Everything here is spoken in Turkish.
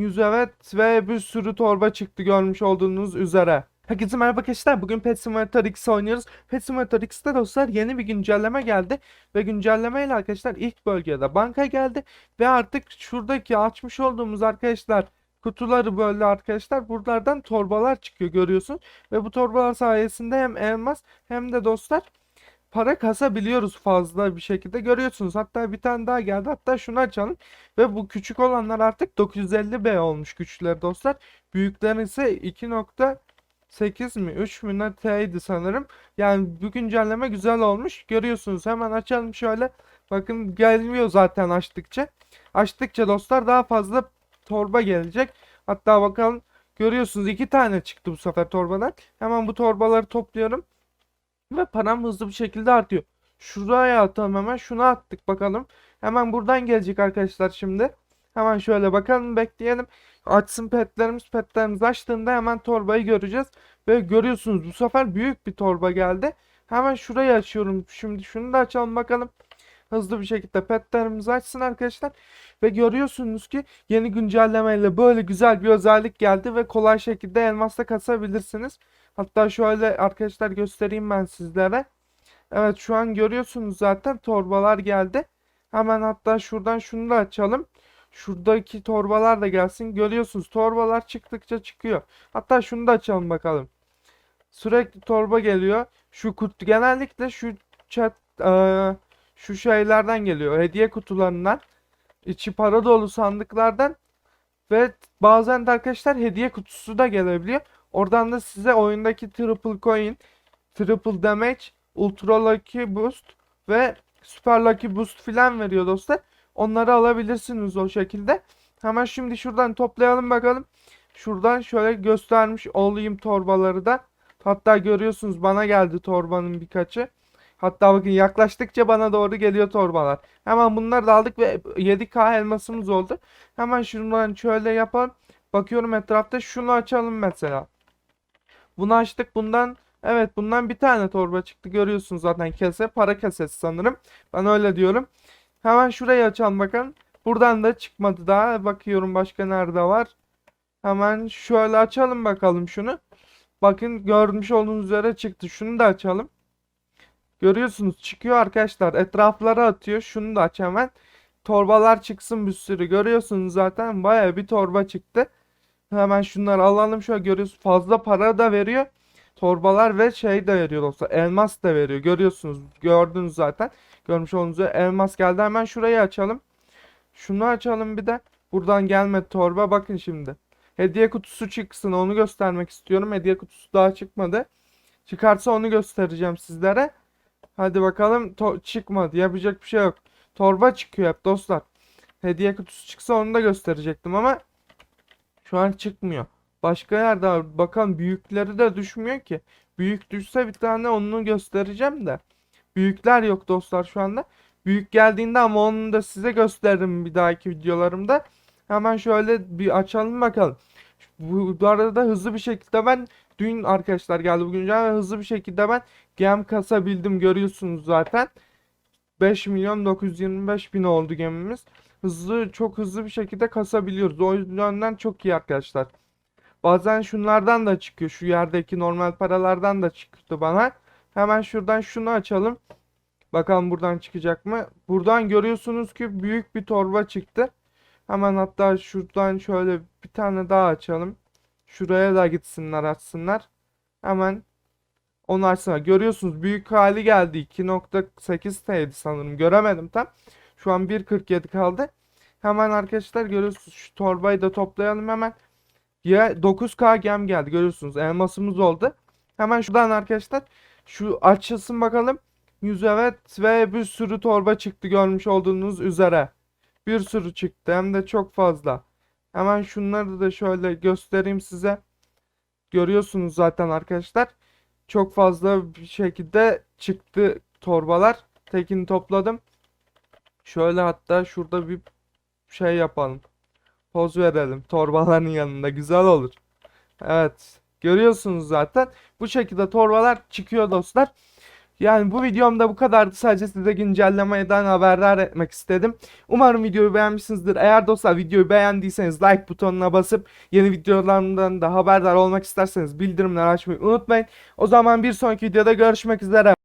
100 evet ve bir sürü torba çıktı görmüş olduğunuz üzere. Herkese merhaba arkadaşlar. Bugün Pet Simulator X oynuyoruz. Pet Simulator X'te dostlar yeni bir güncelleme geldi. Ve güncellemeyle arkadaşlar ilk bölgede banka geldi. Ve artık şuradaki açmış olduğumuz arkadaşlar kutuları böyle arkadaşlar buralardan torbalar çıkıyor görüyorsunuz. Ve bu torbalar sayesinde hem elmas hem de dostlar para kasabiliyoruz fazla bir şekilde görüyorsunuz. Hatta bir tane daha geldi. Hatta şunu açalım. Ve bu küçük olanlar artık 950B olmuş güçleri dostlar. Büyüklerin ise 2.8 mi 3 mü ne T'ydi sanırım. Yani bu güncelleme güzel olmuş. Görüyorsunuz hemen açalım şöyle. Bakın gelmiyor zaten açtıkça. Açtıkça dostlar daha fazla torba gelecek. Hatta bakalım görüyorsunuz iki tane çıktı bu sefer torbadan. Hemen bu torbaları topluyorum. Ve param hızlı bir şekilde artıyor. Şuraya atalım hemen. Şuna attık bakalım. Hemen buradan gelecek arkadaşlar şimdi. Hemen şöyle bakalım bekleyelim. Açsın petlerimiz. Petlerimiz açtığında hemen torbayı göreceğiz. Ve görüyorsunuz bu sefer büyük bir torba geldi. Hemen şurayı açıyorum. Şimdi şunu da açalım bakalım. Hızlı bir şekilde petlerimiz açsın arkadaşlar. Ve görüyorsunuz ki yeni güncellemeyle böyle güzel bir özellik geldi. Ve kolay şekilde elmasla kasabilirsiniz. Hatta şöyle arkadaşlar göstereyim ben sizlere. Evet şu an görüyorsunuz zaten torbalar geldi. Hemen hatta şuradan şunu da açalım. Şuradaki torbalar da gelsin. Görüyorsunuz torbalar çıktıkça çıkıyor. Hatta şunu da açalım bakalım. Sürekli torba geliyor. Şu kutu genellikle şu chat eee, şu şeylerden geliyor. Hediye kutularından. içi para dolu sandıklardan ve bazen de arkadaşlar hediye kutusu da gelebiliyor. Oradan da size oyundaki triple coin, triple damage, ultra lucky boost ve super lucky boost filan veriyor dostlar. Onları alabilirsiniz o şekilde. Hemen şimdi şuradan toplayalım bakalım. Şuradan şöyle göstermiş olayım torbaları da. Hatta görüyorsunuz bana geldi torbanın birkaçı. Hatta bakın yaklaştıkça bana doğru geliyor torbalar. Hemen bunları da aldık ve 7K elmasımız oldu. Hemen şundan şöyle yapalım. Bakıyorum etrafta şunu açalım mesela. Bunu açtık bundan evet bundan bir tane torba çıktı görüyorsunuz zaten kese para kesesi sanırım. Ben öyle diyorum. Hemen şurayı açalım bakın. Buradan da çıkmadı daha. Bakıyorum başka nerede var. Hemen şöyle açalım bakalım şunu. Bakın görmüş olduğunuz üzere çıktı. Şunu da açalım. Görüyorsunuz çıkıyor arkadaşlar. Etraflara atıyor. Şunu da aç hemen. Torbalar çıksın bir sürü. Görüyorsunuz zaten baya bir torba çıktı. Hemen şunları alalım. Şöyle görüyorsunuz. Fazla para da veriyor. Torbalar ve şey de veriyor dostlar. Elmas da veriyor. Görüyorsunuz. Gördünüz zaten. Görmüş olduğunuz elmas geldi. Hemen şurayı açalım. Şunu açalım bir de. Buradan gelmedi torba. Bakın şimdi. Hediye kutusu çıksın. Onu göstermek istiyorum. Hediye kutusu daha çıkmadı. Çıkarsa onu göstereceğim sizlere. Hadi bakalım. To- çıkmadı. Yapacak bir şey yok. Torba çıkıyor hep dostlar. Hediye kutusu çıksa onu da gösterecektim ama şu an çıkmıyor. Başka yerde. Bakalım büyükleri de düşmüyor ki. Büyük düşse bir tane onu göstereceğim de. Büyükler yok dostlar şu anda. Büyük geldiğinde ama onu da size gösteririm bir dahaki videolarımda. Hemen şöyle bir açalım bakalım. Bu, bu arada hızlı bir şekilde ben dün arkadaşlar geldi bugün hızlı bir şekilde ben gem kasabildim görüyorsunuz zaten. 5 milyon 925 bin oldu gemimiz. Hızlı çok hızlı bir şekilde kasabiliyoruz. O yönden çok iyi arkadaşlar. Bazen şunlardan da çıkıyor. Şu yerdeki normal paralardan da çıktı bana. Hemen şuradan şunu açalım. Bakalım buradan çıkacak mı? Buradan görüyorsunuz ki büyük bir torba çıktı. Hemen hatta şuradan şöyle bir tane daha açalım. Şuraya da gitsinler açsınlar. Hemen onu açsınlar. Görüyorsunuz büyük hali geldi. 2.8 T'ydi sanırım. Göremedim tam. Şu an 1.47 kaldı. Hemen arkadaşlar görüyorsunuz şu torbayı da toplayalım hemen. Ya 9K gem geldi görüyorsunuz. Elmasımız oldu. Hemen şuradan arkadaşlar şu açılsın bakalım. 100 evet ve bir sürü torba çıktı görmüş olduğunuz üzere. Bir sürü çıktı hem de çok fazla. Hemen şunları da şöyle göstereyim size. Görüyorsunuz zaten arkadaşlar. Çok fazla bir şekilde çıktı torbalar. Tekini topladım. Şöyle hatta şurada bir şey yapalım. Poz verelim torbaların yanında güzel olur. Evet görüyorsunuz zaten bu şekilde torbalar çıkıyor dostlar. Yani bu videomda bu kadardı. Sadece size güncellemeden haberdar etmek istedim. Umarım videoyu beğenmişsinizdir. Eğer dostlar videoyu beğendiyseniz like butonuna basıp yeni videolarımdan da haberdar olmak isterseniz bildirimleri açmayı unutmayın. O zaman bir sonraki videoda görüşmek üzere.